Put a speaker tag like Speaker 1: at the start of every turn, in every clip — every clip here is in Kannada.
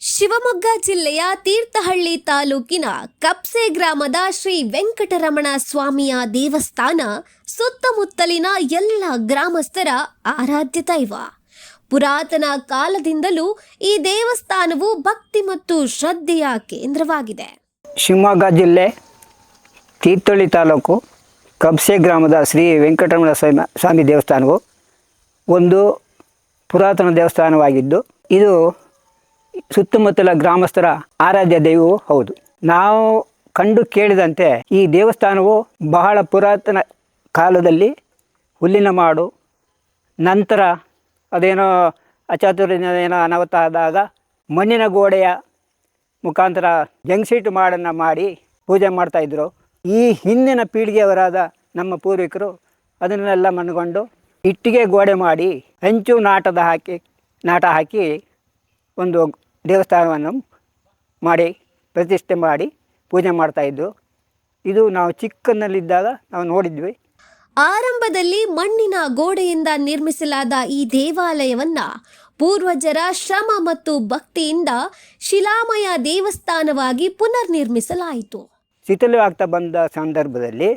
Speaker 1: ಶಿವಮೊಗ್ಗ ಜಿಲ್ಲೆಯ ತೀರ್ಥಹಳ್ಳಿ ತಾಲೂಕಿನ ಕಪ್ಸೆ ಗ್ರಾಮದ ಶ್ರೀ ವೆಂಕಟರಮಣ ಸ್ವಾಮಿಯ ದೇವಸ್ಥಾನ ಸುತ್ತಮುತ್ತಲಿನ ಎಲ್ಲ ಗ್ರಾಮಸ್ಥರ ಆರಾಧ್ಯ ದೈವ. ಪುರಾತನ ಕಾಲದಿಂದಲೂ ಈ ದೇವಸ್ಥಾನವು ಭಕ್ತಿ ಮತ್ತು ಶ್ರದ್ಧೆಯ ಕೇಂದ್ರವಾಗಿದೆ.
Speaker 2: ಶಿವಮೊಗ್ಗ ಜಿಲ್ಲೆ ತೀರ್ಥಹಳ್ಳಿ ತಾಲೂಕು ಕಬ್ಸೆ ಗ್ರಾಮದ ಶ್ರೀ ವೆಂಕಟರಮಣ ಸ್ವಾಮಿ ದೇವಸ್ಥಾನವು ಒಂದು ಪುರಾತನ ದೇವಸ್ಥಾನವಾಗಿದ್ದು, ಇದು ಸುತ್ತಮುತ್ತಲ ಗ್ರಾಮಸ್ಥರ ಆರಾಧ್ಯ ದೈವವೂ ಹೌದು. ನಾವು ಕಂಡು ಕೇಳಿದಂತೆ ಈ ದೇವಸ್ಥಾನವು ಬಹಳ ಪುರಾತನ ಕಾಲದಲ್ಲಿ ಹುಲ್ಲಿನ ಮಾಡು, ನಂತರ ಅದೇನೋ ಅಚಾತುರ್ಯದ ಏನೋ ಅನಾಹುತ ಆದಾಗ ಮಣ್ಣಿನ ಗೋಡೆಯ ಮುಖಾಂತರ ಜಂಗ್ಸೀಟ್ ಮಾಡನ್ನು ಮಾಡಿ ಪೂಜೆ ಮಾಡ್ತಾಯಿದ್ರು ಈ ಹಿಂದಿನ ಪೀಳಿಗೆಯವರಾದ ನಮ್ಮ ಪೂರ್ವಿಕರು ಅದನ್ನೆಲ್ಲ ಮನಗೊಂಡು ಇಟ್ಟಿಗೆ ಗೋಡೆ ಮಾಡಿ ಹೆಂಚು ನಾಟದ ಹಾಕಿ, ನಾಟ ಹಾಕಿ ಒಂದು ದೇವಸ್ಥಾನವನ್ನು ಮಾಡಿ ಪ್ರತಿಷ್ಠೆ ಮಾಡಿ ಪೂಜೆ ಮಾಡ್ತಾಯಿದ್ದು ಇದು ನಾವು ಚಿಕ್ಕನಲ್ಲಿದ್ದಾಗ ನಾವು ನೋಡಿದ್ವಿ.
Speaker 1: ಆರಂಭದಲ್ಲಿ ಮಣ್ಣಿನ ಗೋಡೆಯಿಂದ ನಿರ್ಮಿಸಲಾದ ಈ ದೇವಾಲಯವನ್ನ ಪೂರ್ವಜರ ಶ್ರಮ ಮತ್ತು ಭಕ್ತಿಯಿಂದ ಶಿಲಾಮಯ ದೇವಸ್ಥಾನವಾಗಿ ಪುನರ್ನಿರ್ಮಿಸಲಾಯಿತು.
Speaker 2: ಶಿಥಿಲವಾಗ್ತಾ ಬಂದ ಸಂದರ್ಭದಲ್ಲಿ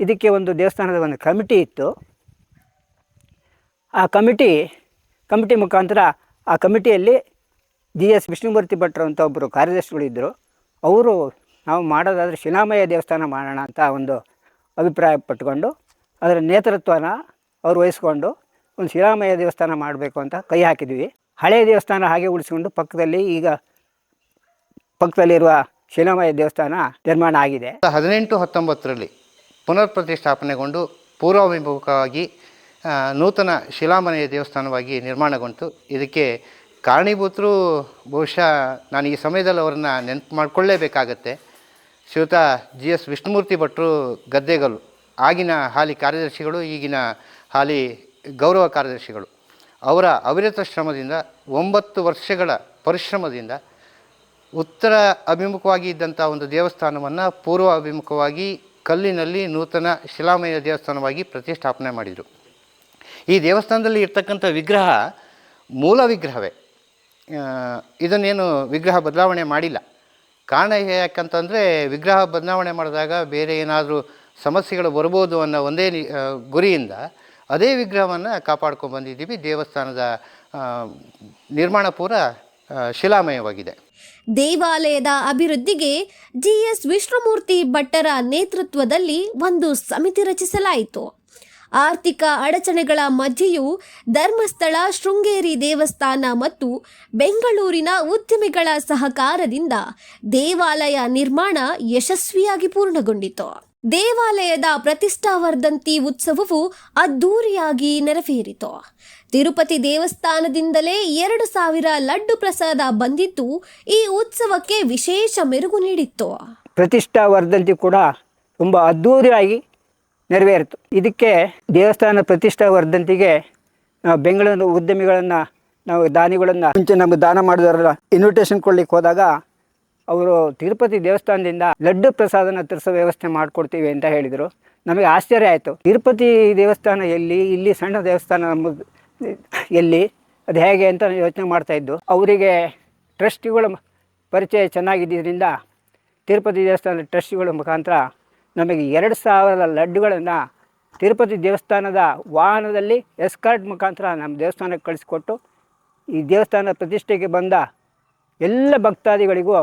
Speaker 2: ಇದಕ್ಕೆ ಒಂದು ದೇವಸ್ಥಾನದ ಒಂದು ಕಮಿಟಿ ಇತ್ತು. ಆ ಕಮಿಟಿ ಕಮಿಟಿ ಮುಖಾಂತರ ಆ ಕಮಿಟಿಯಲ್ಲಿ ಜಿ ಎಸ್ ವಿಷ್ಣುಮೂರ್ತಿ ಭಟ್ರು ಅಂತ ಒಬ್ಬರು ಕಾರ್ಯದರ್ಶಿಗಳಿದ್ದರು ಅವರು ನಾವು ಮಾಡೋದಾದರೆ ಶಿಲಾಮಯ ದೇವಸ್ಥಾನ ಮಾಡೋಣ ಅಂತ ಒಂದು ಅಭಿಪ್ರಾಯ ಪಟ್ಕೊಂಡು ಅದರ ನೇತೃತ್ವನ ಅವ್ರು ವಹಿಸ್ಕೊಂಡು ಒಂದು ಶಿಲಾಮಯ ದೇವಸ್ಥಾನ ಮಾಡಬೇಕು ಅಂತ ಕೈ ಹಾಕಿದ್ವಿ. ಹಳೆಯ ದೇವಸ್ಥಾನ ಹಾಗೆ ಉಳಿಸ್ಕೊಂಡು ಪಕ್ಕದಲ್ಲಿ ಈಗ ಪಕ್ಕದಲ್ಲಿರುವ ಶಿಲಾಮಯ ದೇವಸ್ಥಾನ ನಿರ್ಮಾಣ ಆಗಿದೆ.
Speaker 3: ಹದಿನೆಂಟು ಹತ್ತೊಂಬತ್ತರಲ್ಲಿ ಪುನರ್ ಪ್ರತಿಷ್ಠಾಪನೆಗೊಂಡು ಪೂರ್ವಾಭಿಮುಖವಾಗಿ ನೂತನ ಶಿಲಾಮನೆಯ ದೇವಸ್ಥಾನವಾಗಿ ನಿರ್ಮಾಣಗೊಂಡಿತು. ಇದಕ್ಕೆ ಕಾರಣೀಭೂತರು ಬಹುಶಃ ನಾನು ಈ ಸಮಯದಲ್ಲಿ ಅವರನ್ನು ನೆನಪು ಮಾಡಿಕೊಳ್ಳೇಬೇಕಾಗತ್ತೆ. ಶ್ರೀಯುತ ಜಿ ಎಸ್ ವಿಷ್ಣುಮೂರ್ತಿ ಭಟ್ರು ಗದ್ದೆಗಲು ಆಗಿನ ಹಾಲಿ ಕಾರ್ಯದರ್ಶಿಗಳು, ಈಗಿನ ಹಾಲಿ ಗೌರವ ಕಾರ್ಯದರ್ಶಿಗಳು. ಅವರ ಅವಿರತ ಶ್ರಮದಿಂದ, ಒಂಬತ್ತು ವರ್ಷಗಳ ಪರಿಶ್ರಮದಿಂದ, ಉತ್ತರ ಅಭಿಮುಖವಾಗಿ ಇದ್ದಂಥ ಒಂದು ದೇವಸ್ಥಾನವನ್ನು ಪೂರ್ವ ಅಭಿಮುಖವಾಗಿ ಕಲ್ಲಿನಲ್ಲಿ ನೂತನ ಶಿಲಾಮಯ ದೇವಸ್ಥಾನವಾಗಿ ಪ್ರತಿಷ್ಠಾಪನೆ ಮಾಡಿದರು. ಈ ದೇವಸ್ಥಾನದಲ್ಲಿ ಇರ್ತಕ್ಕಂಥ ವಿಗ್ರಹ ಮೂಲ ವಿಗ್ರಹವೇ. ಇದನ್ನೇನು ವಿಗ್ರಹ ಬದಲಾವಣೆ ಮಾಡಿಲ್ಲ. ಕಾರಣ ಯಾಕಂತಂದರೆ ವಿಗ್ರಹ ಬದಲಾವಣೆ ಮಾಡಿದಾಗ ಬೇರೆ ಏನಾದರೂ ಸಮಸ್ಯೆಗಳು ಬರ್ಬೋದು ಅನ್ನೋ ಒಂದೇ ಗುರಿಯಿಂದ ಅದೇ ವಿಗ್ರಹವನ್ನು ಕಾಪಾಡ್ಕೊಂಡು ಬಂದಿದ್ದೀವಿ. ದೇವಸ್ಥಾನದ ನಿರ್ಮಾಣ ಪೂರ ಶಿಲಾಮಯವಾಗಿದೆ.
Speaker 1: ದೇವಾಲಯದ ಅಭಿವೃದ್ಧಿಗೆ ಜಿಎಸ್ ವಿಷ್ಣುಮೂರ್ತಿ ಭಟ್ಟರ ನೇತೃತ್ವದಲ್ಲಿ ಒಂದು ಸಮಿತಿ ರಚಿಸಲಾಯಿತು. ಆರ್ಥಿಕ ಅಡಚಣೆಗಳ ಮಧ್ಯೆಯೂ ಧರ್ಮಸ್ಥಳ, ಶೃಂಗೇರಿ ದೇವಸ್ಥಾನ ಮತ್ತು ಬೆಂಗಳೂರಿನ ಉದ್ಯಮಿಗಳ ಸಹಕಾರದಿಂದ ದೇವಾಲಯ ನಿರ್ಮಾಣ ಯಶಸ್ವಿಯಾಗಿ ಪೂರ್ಣಗೊಂಡಿತು. ದೇವಾಲಯದ ಪ್ರತಿಷ್ಠಾವರ್ಧಂತಿ ಉತ್ಸವವು ಅದ್ದೂರಿಯಾಗಿ ನೆರವೇರಿತು. ತಿರುಪತಿ ದೇವಸ್ಥಾನದಿಂದಲೇ ಎರಡು ಸಾವಿರ ಲಡ್ಡು ಪ್ರಸಾದ ಬಂದಿದ್ದು, ಈ ಉತ್ಸವಕ್ಕೆ ವಿಶೇಷ ಮೆರುಗು ನೀಡಿತ್ತು.
Speaker 2: ಪ್ರತಿಷ್ಠಾವರ್ಧಂತಿ ಕೂಡ ತುಂಬ ಅದ್ಧೂರಿಯಾಗಿ ನೆರವೇರಿತು. ಇದಕ್ಕೆ ದೇವಸ್ಥಾನ ಪ್ರತಿಷ್ಠಾ ವರ್ಧಂತಿಗೆ ನಾವು ಬೆಂಗಳೂರು ಉದ್ಯಮಿಗಳನ್ನು, ನಾವು ದಾನಿಗಳನ್ನು ಮುಂಚೆ ನಮಗೆ ದಾನ ಮಾಡಿದವರೆಲ್ಲ ಇನ್ವಿಟೇಷನ್ ಕೊಡ್ಲಿಕ್ಕೆ ಹೋದಾಗ ಅವರು ತಿರುಪತಿ ದೇವಸ್ಥಾನದಿಂದ ಲಡ್ಡು ಪ್ರಸಾದನ ತರಿಸೋ ವ್ಯವಸ್ಥೆ ಮಾಡಿಕೊಡ್ತೀವಿ ಅಂತ ಹೇಳಿದರು. ನಮಗೆ ಆಶ್ಚರ್ಯ ಆಯಿತು. ತಿರುಪತಿ ದೇವಸ್ಥಾನ ಎಲ್ಲಿ, ಇಲ್ಲಿ ಸಣ್ಣ ದೇವಸ್ಥಾನ ನಮ್ಮದು ಎಲ್ಲಿ, ಅದು ಹೇಗೆ ಅಂತ ಯೋಚನೆ ಮಾಡ್ತಾಯಿದ್ದು ಅವರಿಗೆ ಟ್ರಸ್ಟಿಗಳ ಪರಿಚಯ ಚೆನ್ನಾಗಿದ್ದರಿಂದ ತಿರುಪತಿ ದೇವಸ್ಥಾನದ ಟ್ರಸ್ಟಿಗಳ ಮುಖಾಂತರ ನಮಗೆ ಎರಡು ಸಾವಿರದ ಲಡ್ಡುಗಳನ್ನು ತಿರುಪತಿ ದೇವಸ್ಥಾನದ ವಾಹನದಲ್ಲಿ ಎಸ್ಕಾರ್ಟ್ ಮುಖಾಂತರ ನಮ್ಮ ದೇವಸ್ಥಾನಕ್ಕೆ ಕಳಿಸಿಕೊಟ್ಟು ಈ ದೇವಸ್ಥಾನ ಪ್ರತಿಷ್ಠೆಗೆ ಬಂದ ಎಲ್ಲ ಭಕ್ತಾದಿಗಳಿಗೂ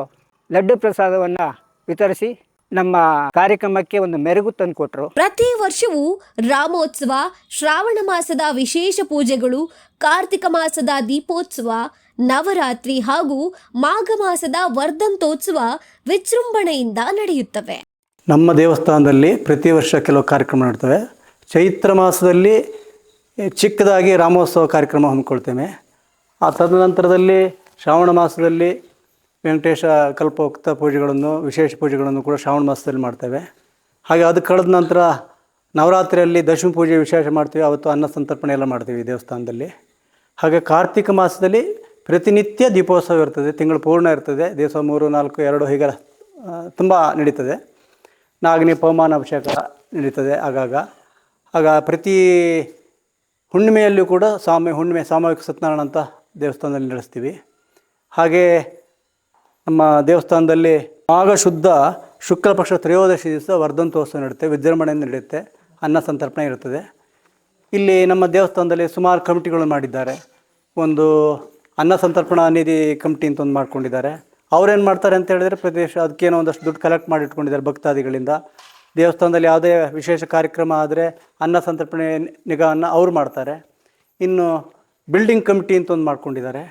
Speaker 2: ಲಡ್ಡು ಪ್ರಸಾದವನ್ನು ವಿತರಿಸಿ ನಮ್ಮ ಕಾರ್ಯಕ್ರಮಕ್ಕೆ ಒಂದು ಮೆರುಗು ತಂದು ಕೊಟ್ಟರು
Speaker 1: ಪ್ರತಿ ವರ್ಷವೂ ರಾಮೋತ್ಸವ, ಶ್ರಾವಣ ಮಾಸದ ವಿಶೇಷ ಪೂಜೆಗಳು, ಕಾರ್ತಿಕ ಮಾಸದ ದೀಪೋತ್ಸವ, ನವರಾತ್ರಿ ಹಾಗೂ ಮಾಘ ಮಾಸದ ವರ್ಧಂತೋತ್ಸವ ವಿಜೃಂಭಣೆಯಿಂದ ನಡೆಯುತ್ತವೆ.
Speaker 4: ನಮ್ಮ ದೇವಸ್ಥಾನದಲ್ಲಿ ಪ್ರತಿ ವರ್ಷ ಕೆಲವು ಕಾರ್ಯಕ್ರಮ ನಡ್ತವೆ. ಚೈತ್ರ ಮಾಸದಲ್ಲಿ ಚಿಕ್ಕದಾಗಿ ರಾಮೋತ್ಸವ ಕಾರ್ಯಕ್ರಮ ಹಮ್ಮಿಕೊಳ್ತೇವೆ. ಆ ತದನಂತರದಲ್ಲಿ ಶ್ರಾವಣ ಮಾಸದಲ್ಲಿ ವೆಂಕಟೇಶ ಕಲ್ಪೋಕ್ತ ಪೂಜೆಗಳನ್ನು, ವಿಶೇಷ ಪೂಜೆಗಳನ್ನು ಕೂಡ ಶ್ರಾವಣ ಮಾಸದಲ್ಲಿ ಮಾಡ್ತೇವೆ. ಹಾಗೆ ಅದು ಕಳೆದ ನಂತರ ನವರಾತ್ರಿಯಲ್ಲಿ ದಶಮಿ ಪೂಜೆ ವಿಶೇಷ ಮಾಡ್ತೀವಿ. ಅವತ್ತು ಅನ್ನ ಸಂತರ್ಪಣೆ ಎಲ್ಲ ಮಾಡ್ತೀವಿ ದೇವಸ್ಥಾನದಲ್ಲಿ. ಹಾಗೆ ಕಾರ್ತಿಕ ಮಾಸದಲ್ಲಿ ಪ್ರತಿನಿತ್ಯ ದೀಪೋತ್ಸವ ಇರ್ತದೆ. ತಿಂಗಳು ಪೂರ್ಣ ಇರ್ತದೆ. ದಿವಸ ಮೂರು, ನಾಲ್ಕು, ಎರಡು ಹೀಗೆ ತುಂಬ ನಡೀತದೆ. ನಾಗನಿ ಪವಮಾನ ಅಭಿಷೇಕ ನಡೀತದೆ ಆಗಾಗ. ಆಗ ಪ್ರತಿ ಹುಣ್ಣಿಮೆಯಲ್ಲೂ ಕೂಡ ಸ್ವಾಮಿ ಹುಣ್ಣಿಮೆ, ಸಾಮೂಹಿಕ ಸತ್ಯನಾರಾಯಣ ಅಂತ ದೇವಸ್ಥಾನದಲ್ಲಿ ನಡೆಸ್ತೀವಿ. ಹಾಗೆ ನಮ್ಮ ದೇವಸ್ಥಾನದಲ್ಲಿ ಆಗ ಶುದ್ಧ ಶುಕ್ಲಪಕ್ಷ ತ್ರಯೋದಶಿ ದಿವಸ ವರ್ಧಂತೋತ್ಸವ ನಡೆಯುತ್ತೆ ವಿಜೃಂಭಣೆಯಿಂದ ನಡೆಯುತ್ತೆ, ಅನ್ನ ಸಂತರ್ಪಣೆ ಇರುತ್ತದೆ. ಇಲ್ಲಿ ನಮ್ಮ ದೇವಸ್ಥಾನದಲ್ಲಿ ಸುಮಾರು ಕಮಿಟಿಗಳು ಮಾಡಿದ್ದಾರೆ. ಒಂದು ಅನ್ನ ಸಂತರ್ಪಣಾ ನಿಧಿ ಕಮಿಟಿ ಅಂತ ಒಂದು ಮಾಡ್ಕೊಂಡಿದ್ದಾರೆ. ಅವ್ರೇನು ಮಾಡ್ತಾರೆ ಅಂತ ಹೇಳಿದ್ರೆ ಪ್ರದೇಶ ಅದಕ್ಕೇನೋ ಒಂದಷ್ಟು ದುಡ್ಡು ಕಲೆಕ್ಟ್ ಮಾಡಿ ಇಟ್ಕೊಂಡಿದ್ದಾರೆ ಭಕ್ತಾದಿಗಳಿಂದ. ದೇವಸ್ಥಾನದಲ್ಲಿ ಯಾವುದೇ ವಿಶೇಷ ಕಾರ್ಯಕ್ರಮ ಆದರೆ ಅನ್ನ ಸಂತರ್ಪಣೆ ನಿಗಾವನ್ನು ಅವ್ರು ಮಾಡ್ತಾರೆ. ಇನ್ನು ಬಿಲ್ಡಿಂಗ್ ಕಮಿಟಿ ಅಂತ ಒಂದು ಮಾಡ್ಕೊಂಡಿದ್ದಾರೆ.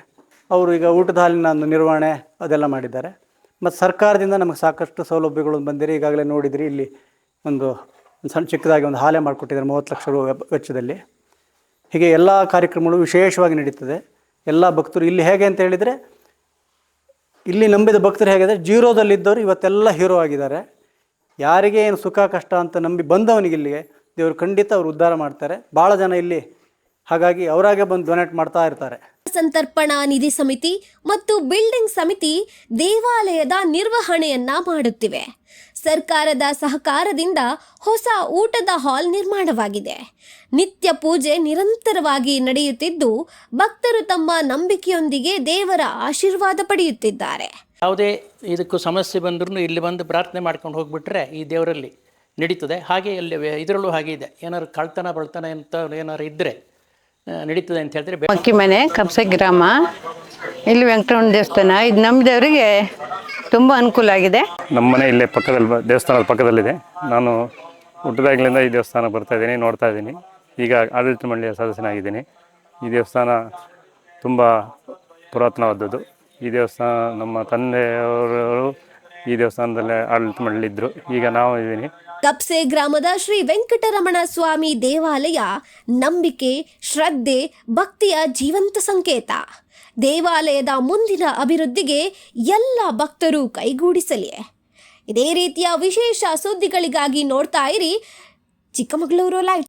Speaker 4: ಅವರು ಈಗ ಊಟದ ಹಾಲಿನ ಒಂದು ನಿರ್ವಹಣೆ ಅದೆಲ್ಲ ಮಾಡಿದ್ದಾರೆ. ಮತ್ತು ಸರ್ಕಾರದಿಂದ ನಮಗೆ ಸಾಕಷ್ಟು ಸೌಲಭ್ಯಗಳು ಬಂದಿರಿ ಈಗಾಗಲೇ ನೋಡಿದ್ರಿ ಇಲ್ಲಿ ಒಂದು ಸಣ್ಣ ಚಿಕ್ಕದಾಗಿ ಒಂದು ಹಾಲೆ ಮಾಡಿಕೊಟ್ಟಿದ್ದಾರೆ ಮೂವತ್ತು ಲಕ್ಷ ರೂಪಾಯಿ ವೆಚ್ಚದಲ್ಲಿ. ಹೀಗೆ ಎಲ್ಲ ಕಾರ್ಯಕ್ರಮಗಳು ವಿಶೇಷವಾಗಿ ನಡೀತದೆ. ಎಲ್ಲ ಭಕ್ತರು ಇಲ್ಲಿ ಹೇಗೆ ಅಂತ ಹೇಳಿದರೆ ಇಲ್ಲಿ ನಂಬಿದ ಭಕ್ತರು ಹೇಗಿದೆ ಜೀರೋದಲ್ಲಿದ್ದವರು ಇವತ್ತೆಲ್ಲ ಹೀರೋ ಆಗಿದ್ದಾರೆ. ಯಾರಿಗೆ ಏನು ಸುಖ, ಕಷ್ಟ ಅಂತ ನಂಬಿ ಬಂದವನಿಗೆ ಇಲ್ಲಿಗೆ ದೇವರು ಖಂಡಿತ ಅವರು ಉದ್ಧಾರ ಮಾಡ್ತಾರೆ. ಭಾಳ ಜನ ಇಲ್ಲಿ ಹಾಗಾಗಿ ಅವರಾಗೆ ಬಂದು ಡೊನೇಟ್ ಮಾಡ್ತಾ ಇರ್ತಾರೆ.
Speaker 1: ಸಂತರ್ಪಣಾ ನಿಧಿ ಸಮಿತಿ ಮತ್ತು ಬಿಲ್ಡಿಂಗ್ ಸಮಿತಿ ದೇವಾಲಯದ ನಿರ್ವಹಣೆಯನ್ನ ಮಾಡುತ್ತಿವೆ. ಸರ್ಕಾರದ ಸಹಕಾರದಿಂದ ಹೊಸ ಊಟದ ಹಾಲ್ ನಿರ್ಮಾಣವಾಗಿದೆ. ನಿತ್ಯ ಪೂಜೆ ನಿರಂತರವಾಗಿ ನಡೆಯುತ್ತಿದ್ದು ಭಕ್ತರು ತಮ್ಮ ನಂಬಿಕೆಯೊಂದಿಗೆ ದೇವರ ಆಶೀರ್ವಾದ ಪಡೆಯುತ್ತಿದ್ದಾರೆ.
Speaker 5: ಯಾವುದೇ ಇದಕ್ಕೂ ಸಮಸ್ಯೆ ಬಂದ್ರೂ ಇಲ್ಲಿ ಬಂದು ಪ್ರಾರ್ಥನೆ ಮಾಡ್ಕೊಂಡು ಹೋಗ್ಬಿಟ್ರೆ ಈ ದೇವರಲ್ಲಿ ನಡೀತದೆ. ಹಾಗೆ ಇಲ್ಲಿ ವೇ- ಇದರಲ್ಲೂ ಹಾಗೆ ಇದೆ. ಏನಾದ್ರು ಕಳ್ತನ ಬಳ್ತನ ಅಂತ ಏನಾದ್ರು ಇದ್ದರೆ ನಡೀತದೆ ಅಂತ ಹೇಳಿದ್ರೆ
Speaker 6: ಮಕ್ಕಿ ಮನೆ ಕಬ್ಸೆ ಗ್ರಾಮ. ಇಲ್ಲಿ ವೆಂಕಟರಮಣ ದೇವಸ್ಥಾನ. ಇದು ನಂಬಿದವರಿಗೆ ತುಂಬ ಅನುಕೂಲ ಆಗಿದೆ.
Speaker 7: ನಮ್ಮ ಮನೆ ಇಲ್ಲೇ ಪಕ್ಕದಲ್ಲಿ ದೇವಸ್ಥಾನದ ಪಕ್ಕದಲ್ಲಿದೆ. ನಾನು ಹುಟ್ಟಿದಾಗಲಿಂದ ಈ ದೇವಸ್ಥಾನ ಬರ್ತಾ ಇದ್ದೀನಿ, ನೋಡ್ತಾ ಇದ್ದೀನಿ. ಈಗ ಆಡಳಿತ ಮಂಡಳಿಯ ಸದಸ್ಯನಾಗಿದ್ದೀನಿ. ಈ ದೇವಸ್ಥಾನ ತುಂಬ ಪುರಾತನವಾದದ್ದು. ಈ ದೇವಸ್ಥಾನ ನಮ್ಮ ತಂದೆಯವರು ಈ ದೇವಸ್ಥಾನದಲ್ಲೇ ಆಡಳಿತ ಮಂಡಳಿ ಇದ್ದರು ಈಗ ನಾವು ಇದ್ದೀನಿ.
Speaker 1: ಕಪ್ಸೆ ಗ್ರಾಮದ ಶ್ರೀ ವೆಂಕಟರಮಣ ಸ್ವಾಮಿ ದೇವಾಲಯ ನಂಬಿಕೆ, ಶ್ರದ್ಧೆ, ಭಕ್ತಿಯ ಜೀವಂತ ಸಂಕೇತ. ದೇವಾಲಯದ ಮುಂದಿನ ಅಭಿವೃದ್ಧಿಗೆ ಎಲ್ಲ ಭಕ್ತರು ಕೈಗೂಡಿಸಲಿ. ಇದೇ ರೀತಿಯ ವಿಶೇಷ ಸುದ್ದಿಗಳಿಗಾಗಿ ನೋಡ್ತಾ ಇರಿ ಚಿಕ್ಕಮಗಳೂರು ಲೈವ್.